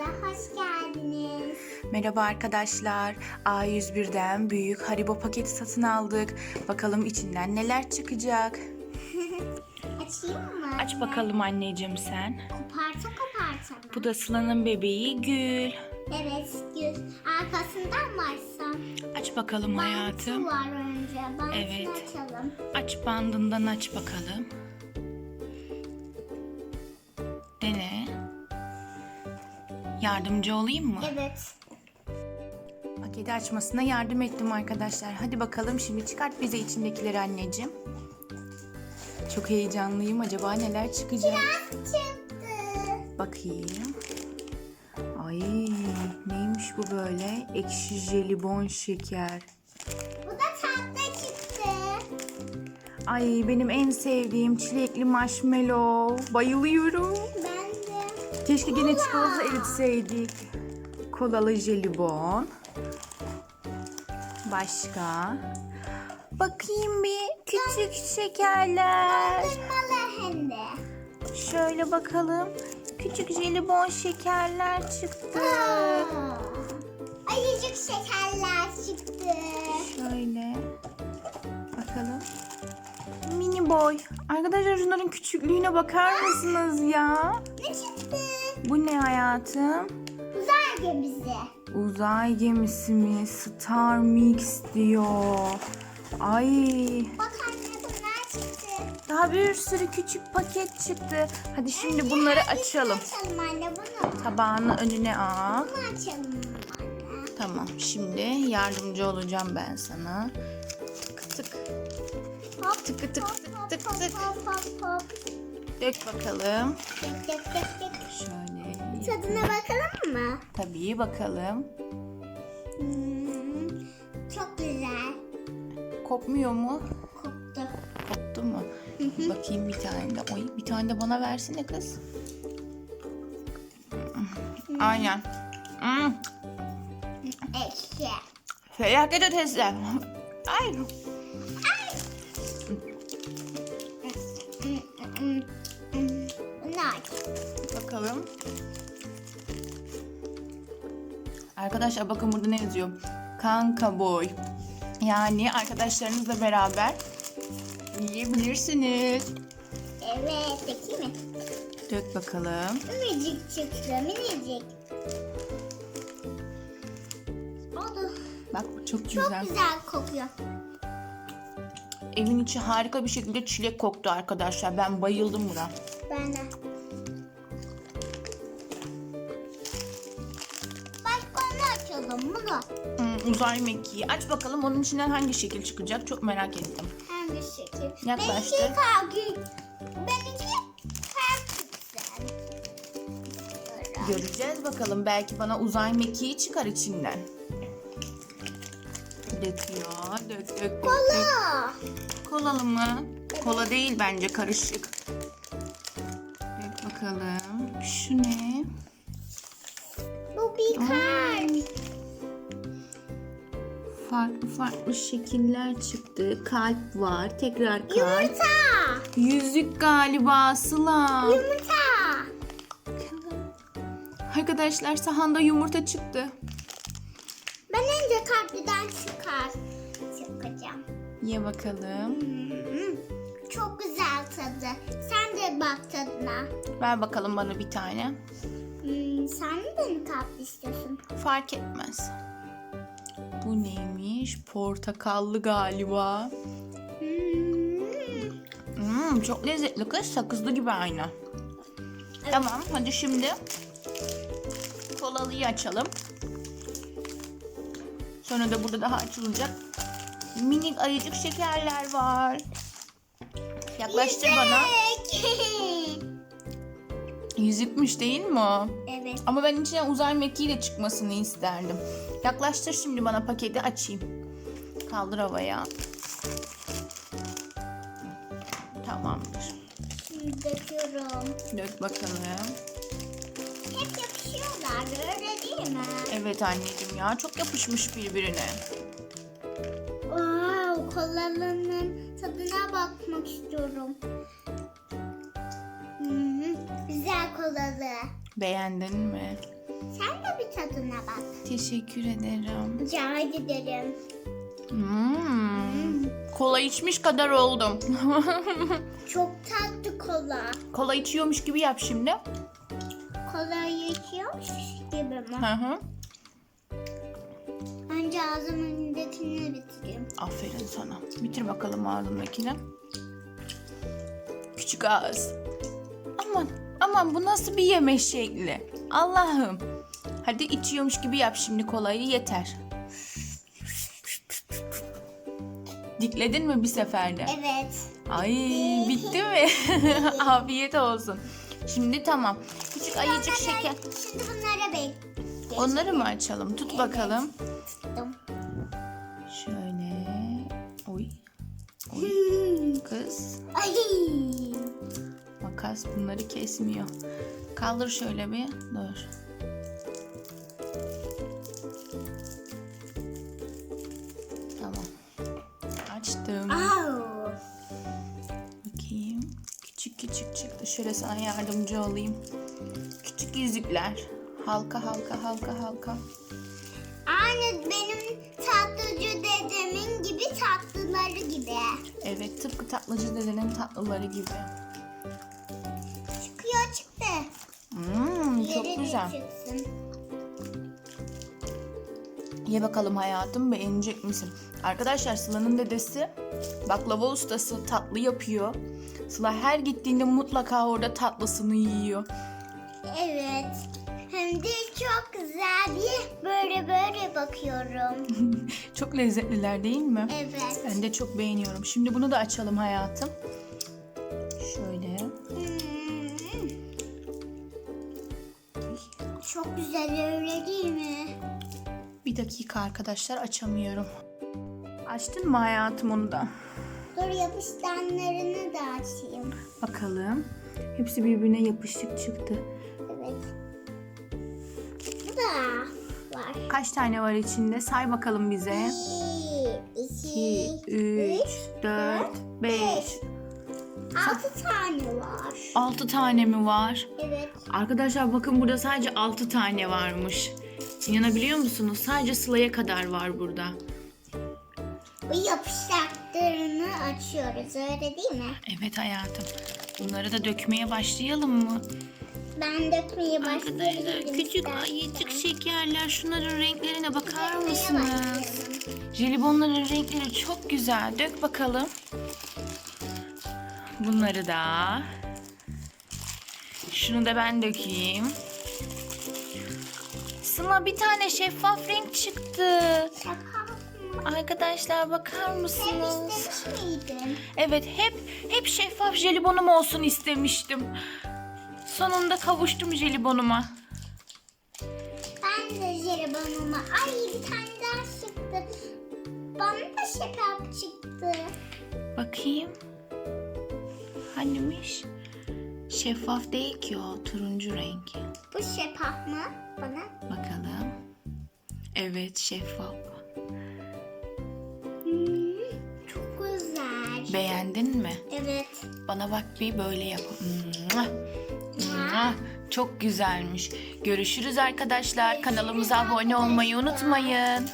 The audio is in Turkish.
kanalımıza hoş geldiniz. Merhaba arkadaşlar. A101'den büyük Haribo paketi satın aldık. Bakalım içinden neler çıkacak. Açayım mı? Aç bakalım anneciğim sen. Koparta koparta mı? Bu da Sıla'nın bebeği Gül. Evet, göz. Arkasından varsa. Aç bakalım Bantı hayatım. var önce. Bantını Evet. açalım. Aç bandından aç bakalım. Dene. Yardımcı olayım mı? Evet. Paketi açmasına yardım ettim arkadaşlar. Hadi bakalım şimdi çıkart bize içindekileri anneciğim. Çok heyecanlıyım. Acaba neler çıkacak? Çıktı. Bakayım. Ay neymiş bu böyle? Ekşi jelibon şeker. Bu da tatlı çıktı. Ay benim en sevdiğim çilekli marshmallow. Bayılıyorum. Keşke gene Kola. çikolata eritseydik. Kolalı jelibon. Başka? Bakayım bir küçük şekerler. Hem de. Şöyle bakalım. Küçük jelibon şekerler çıktı. Aa, Ayıcık şekerler çıktı. Şöyle. Bakalım. Mini boy. Arkadaşlar şunların küçüklüğüne bakar mısınız ya? Bu ne hayatım? Uzay gemisi. Uzay gemisi mi? Star Mix diyor. Ay. Bak anne bunlar çıktı. Daha bir sürü küçük paket çıktı. Hadi şimdi bunları açalım. Açalım anne bunu. Tabağını önüne al. Bunu açalım anne. Tamam. Şimdi yardımcı olacağım ben sana. Tık tık. Hop Tıkı tık hop tık hop tık hop tık. hop hop hop. Dök bakalım. Dök dök dök dök. Şöyle. Tadına bakalım mı? Tabii bakalım. Hmm, çok güzel. Kopmuyor mu? Koktu. Koptu mu? Bakayım bir tane de. Oy bir tane de bana versene kız. Aynen. Hmm. Ekşi. Felaket ötesi. Ay. Bakalım. Arkadaşlar bakın burada ne yazıyor? Kanka boy. Yani arkadaşlarınızla beraber yiyebilirsiniz. Evet, peki mi? Dök bakalım. Minicik çıktı, minicik. Oldu. Bak bu çok Çok güzel. güzel kokuyor. Evin içi harika bir şekilde çilek koktu arkadaşlar. Ben bayıldım buna. Ben de. Açalım bunu? Hmm, uzay mekiği. Aç bakalım onun içinden hangi şekil çıkacak. Çok merak ettim. Hangi şekil? Yaklaştı. Benimki kalbi. Benimki. İstiyorum. Göreceğiz bakalım. Belki bana uzay mekiği çıkar içinden. Döküyor. Dök dök dök. dök. Kola. Kolalı mı? Kola değil bence karışık. Dök bakalım. Şu ne? Bu bir kalp. Farklı farklı şekiller çıktı. Kalp var. Tekrar kalp. Yumurta. Yüzük galiba Sıla. Yumurta. Arkadaşlar sahanda yumurta çıktı. Ben önce kalpliden çıkar. Çıkacağım. Ye bakalım. Hmm, Çok güzel tadı. Sen de bak tadına. Ver bakalım bana bir tane. Hmm, sen de mi kalp istiyorsun? Fark etmez. Bu neymiş? Portakallı galiba. Hmm. Çok lezzetli kız. Sakızlı gibi aynı. Tamam hadi şimdi kolalıyı açalım. Sonra da burada daha açılacak. Minik ayıcık şekerler var. Yaklaştır bana. Yüzük. Yüzükmüş değil mi o? evet. Ama ben içine uzay mekiği de çıkmasını isterdim. Yaklaştır şimdi bana paketi açayım. Kaldır havaya. Tamamdır. Şimdi döküyorum. Dök bakalım. Hep yapışıyorlar öyle değil mi? Evet anneciğim ya çok yapışmış birbirine. Wow, kolalının tadına bakmak istiyorum. Hmm, kolalı. Beğendin mi? Sen de bir tadına bak. Teşekkür ederim. Rica ederim. Hmm. Kola içmiş kadar oldum. Çok tatlı kola. Kola içiyormuş gibi yap şimdi. Kolayı içiyormuş gibi mi? Hı hı. Önce ağzımın önündekini bitireyim. Aferin sana. Bitir bakalım ağzındakini. Küçük ağız. Aman aman bu nasıl bir yeme şekli? Allah'ım. Hadi içiyormuş gibi yap şimdi kolayı yeter. Dikledin mi bir seferde? Evet. Ay bitti mi? Afiyet olsun. Şimdi tamam. Küçük ayıcık Sonra şeker. Şimdi bunlara bek. Onları mı açalım? Tut bakalım. Geçtim. Şöyle. Oy. Kız. Ay. Makas bunları kesmiyor. Kaldır şöyle bir. Dur. Tamam. Açtım. Au. Bakayım. Küçük küçük çıktı. Şöyle sana yardımcı olayım. Küçük yüzükler. Halka halka halka halka. Aynı benim tatlıcı dedemin gibi tatlıları gibi. Evet tıpkı tatlıcı dedenin tatlıları gibi. Güzel. çıksın. Ye bakalım hayatım beğenecek misin? Arkadaşlar Sıla'nın dedesi baklava ustası tatlı yapıyor. Sıla her gittiğinde mutlaka orada tatlısını yiyor. Evet. Hem de çok güzel bir böyle böyle bakıyorum. Çok lezzetliler değil mi? Evet. Ben de çok beğeniyorum. Şimdi bunu da açalım hayatım. Şöyle. Çok güzel öyle değil mi? Bir dakika arkadaşlar açamıyorum. Açtın mı hayatım onu da? Dur yapışkanlarını da açayım. Bakalım. Hepsi birbirine yapışık çıktı. Evet. Bu da var. Kaç tane var içinde? Say bakalım bize. 1, 2, 2, 3, 4, 5. 6 tane var. 6 tane mi var? Evet. Arkadaşlar bakın burada sadece 6 tane varmış. İnanabiliyor musunuz? Sadece Sıla'ya kadar var burada. Bu yapışaklarını açıyoruz öyle değil mi? Evet hayatım. Bunları da dökmeye başlayalım mı? Ben dökmeye Arkadaşlar başlayabilirim küçük istersen. ayıcık şekerler şunların renklerine bakar Dökmeye mısınız? başlayalım. Jelibonların renkleri çok güzel. Dök bakalım. Bunları da. Şunu da ben dökeyim. Sıla bir tane şeffaf renk çıktı. Arkadaşlar bakar mısınız? istemiş miydin? Evet hep hep şeffaf jelibonum olsun istemiştim. Sonunda kavuştum jelibonuma. Ben de jelibonuma. Ay bir tane daha çıktı. Bana da şaka çıktı. Bakayım. Hanimiş? Şeffaf değil ki o turuncu renk. Bu şeffaf mı? Bana. Bakalım. Evet şeffaf. Hmm, çok güzel. Beğendin mi? Evet. Bana bak bir böyle yap. Çok güzelmiş. Görüşürüz arkadaşlar. Kanalımıza abone olmayı unutmayın.